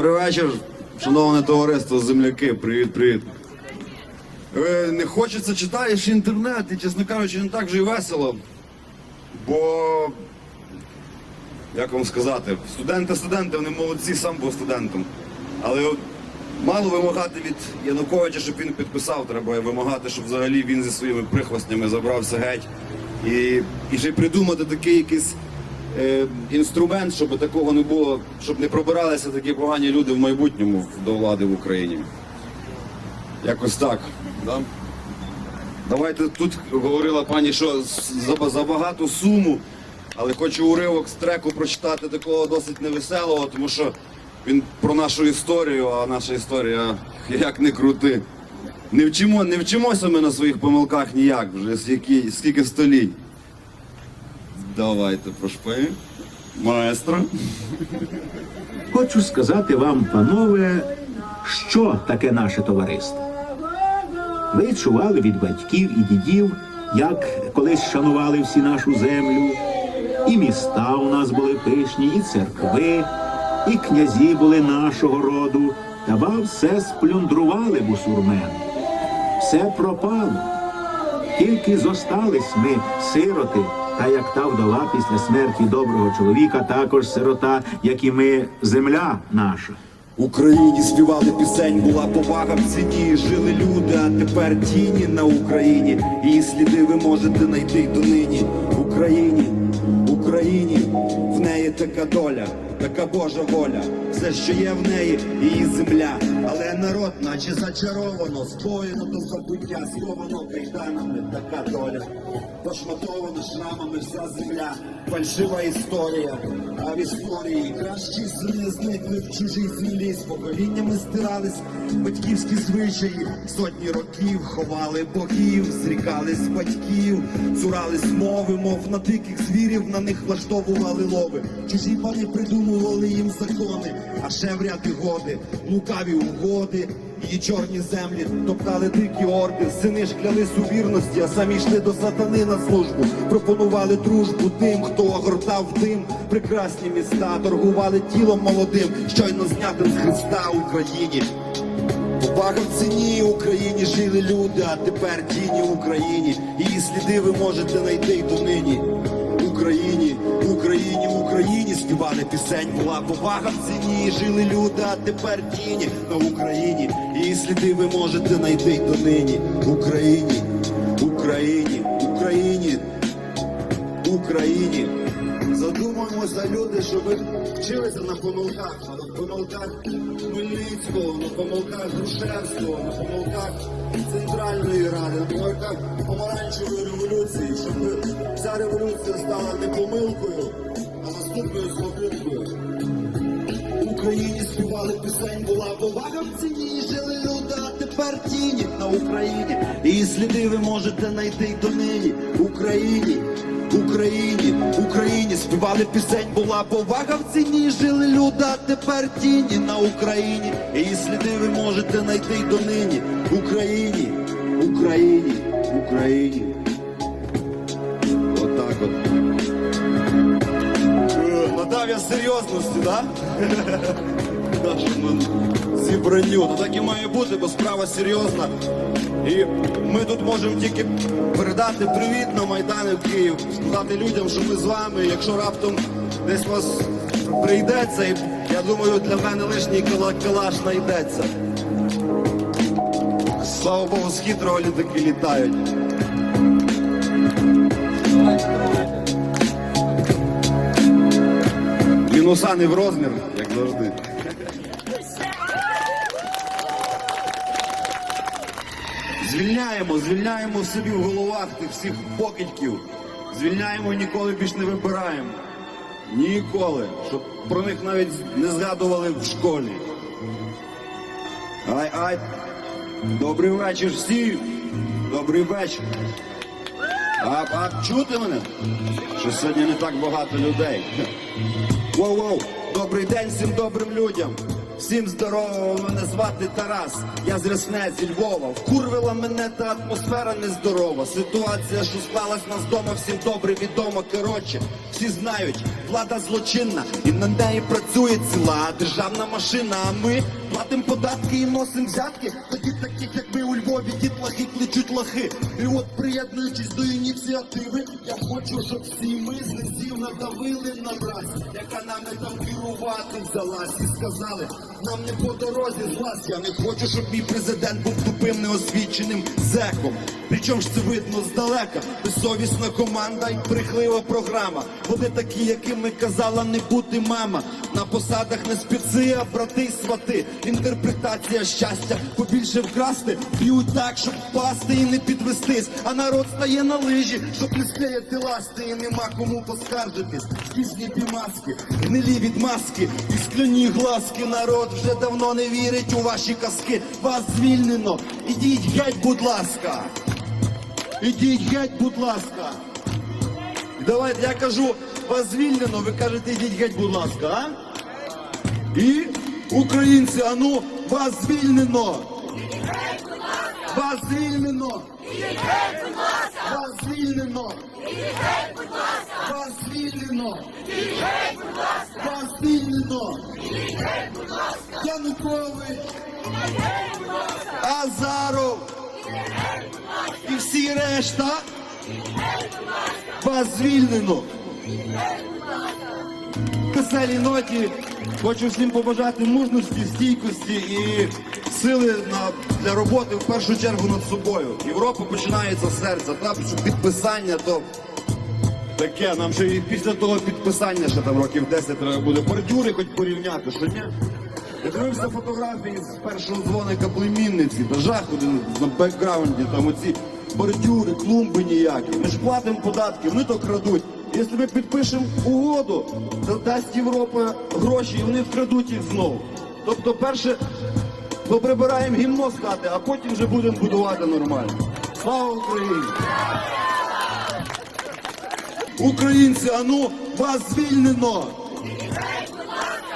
Добрий вечір, шановне товариство, земляки. Привіт, привіт. Е, Не хочеться читаєш інтернет, і, чесно кажучи, не так вже і весело. Бо, як вам сказати, студенти студенти, вони молодці, сам був студентом. Але мало вимагати від Януковича, щоб він підписав, треба вимагати, щоб взагалі він зі своїми прихвостнями забрався геть. І, і ще придумати такий якийсь інструмент, щоб такого не було, щоб не пробиралися такі погані люди в майбутньому до влади в Україні. Якось так. Да? Давайте тут говорила пані, що за, багату суму, але хочу уривок з треку прочитати такого досить невеселого, тому що він про нашу історію, а наша історія як не крути. Не, вчимо, не вчимося ми на своїх помилках ніяк вже скільки, скільки століть. Давайте прошпи. Маестро. Хочу сказати вам, панове, що таке наше товариство. Ви чували від батьків і дідів, як колись шанували всі нашу землю, і міста у нас були пишні, і церкви, і князі були нашого роду, та ба все сплюндрували бусурмени. Все пропало. Тільки зостались ми сироти, та як та вдова після смерті доброго чоловіка, також сирота, як і ми, земля наша. Україні співали пісень, була повага в ціні. Жили люди, а тепер тіні на Україні. Її сліди ви можете знайти донині. В Україні, Україні, в неї така доля, така Божа воля. Все, що є в неї, її земля. Але народ, наче зачаровано, споєно до забуття, сховано кайданами, така доля. Пошматована шрамами вся земля, фальшива історія. А в історії кращі сини зникли в чужій землі. З поколіннями стирались батьківські звичаї. Сотні років ховали богів, зрікались батьків, цурались мови, мов на диких звірів, на них влаштовували лови. Чужі пани придумували їм закони, а ще в ряди годи, лукаві угоди. Її чорні землі топтали дикі орди, сини ж клялись у вірності, а самі йшли до сатани на службу. Пропонували дружбу тим, хто огортав дим, прекрасні міста, торгували тілом молодим, щойно знятим з Христа Україні. Повага в ціні Україні жили люди, а тепер тіні Україні. Її сліди ви можете знайти й донині. Україні, Україні, Україні співали пісень, була повага в ціні, жили люди, а тепер тіні на Україні. Її сліди ви можете знайти й донині. Україні, Україні, Україні, Україні. Задумуємося, люди, щоб ви вчилися на помилках, на помилках Хмельницького, на помилках Грушевського, на помилках Центральної Ради, на помилках помаранчевої революції, щоб ця революція стала не помилкою, а наступною злобинкою. В Україні співали пісень, була повага в ціні, жили люди, а тепер тіні на Україні. Її сліди ви можете знайти й донині. Україні, Україні, Україні співали пісень, була повага в ціні, жили люди, а тепер тіні на Україні. Її сліди ви можете знайти й донині. Україні, Україні, Україні. Отак от. Е, Надав я серйозності, так? нашому зібранню. Ну так і має бути, бо справа серйозна. І ми тут можемо тільки передати привіт на Майдани в Київ, сказати людям, що ми з вами. Якщо раптом десь вас прийдеться, і я думаю, для мене лишній кала- калаш знайдеться. Слава Богу, з хитрого літаки літають. Мінуса не в розмір, як завжди. Звільняємо, звільняємо собі в головах тих всіх покидьків. Звільняємо ніколи більш не вибираємо. Ніколи. Щоб про них навіть не згадували в школі. Ай, ай. Добрий вечір всі. Добрий вечір. А, а чути мене? Що сьогодні не так багато людей. Воу-воу, добрий день всім добрим людям. Всім здорово, мене звати Тарас. Я з Рясне, зі Львова. Вкурвила мене та атмосфера нездорова. Ситуація, що склалась нас дома, всім добре відомо. Коротше, всі знають, влада злочинна, і на неї працює ціла державна машина. А ми платимо податки і носимо взятки. Тоді таких, як ми у Львові, дітлахи кличуть лахи. І от приєднуючись до ініціативи, я хочу, щоб всі ми з низів надавили на мразь, яка нами там керувати взялась і сказали, нам не по дорозі з вас. Я не хочу, щоб мій президент був тупим неосвіченим зеком. Причому ж це видно здалека, безсовісна команда і брехлива програма. Вони такі, якими казала не бути мама. На посадах не спеці, а брати й свати. Інтерпретація щастя побільше вкрасти, б'ють так, щоб впасти і не підвестись. А народ стає на лижі, щоб не склеїти ласти, і нема кому поскаржитись. Пізні маски, гнилі від маски і скляні глазки. Народ вже давно не вірить у ваші казки. Вас звільнено. Ідіть геть, будь ласка. Ідіть геть, будь ласка. Давайте я кажу, вас звільнено, ви кажете, ідіть геть, будь ласка, а? І українці, а ну, вас звільнено. Вас звільнено. Вас звільнено. Вас звільнено. Вас звільнено. Янукович. Азаров. І всі решта. Вас звільнено. Веселій ноті хочу всім побажати мужності, стійкості і сили на, для роботи в першу чергу над собою. Європа починається з серця. Та що підписання то таке. Нам ще і після того підписання ще там років 10 треба буде бордюри хоч порівняти, що ні? Я дивився фотографії з першого дзвоника племінниці, та жах один на бекграунді, там оці бордюри, клумби ніякі. Ми ж платимо податки, вони то крадуть. Якщо ми підпишемо угоду, то дасть Європа гроші і вони вкрадуть їх знову. Тобто, перше, поприбираємо гімно з хати, а потім вже будемо будувати нормально. Слава Україні! Українці, а ну, вас звільнено!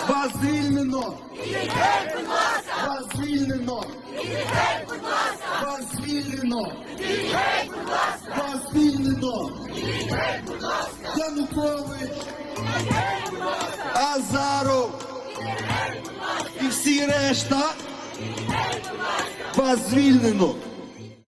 Вас звільнено! Вас звільнено! Вас звільнено! Вас звільнено! Всі решта! Вас звільнено!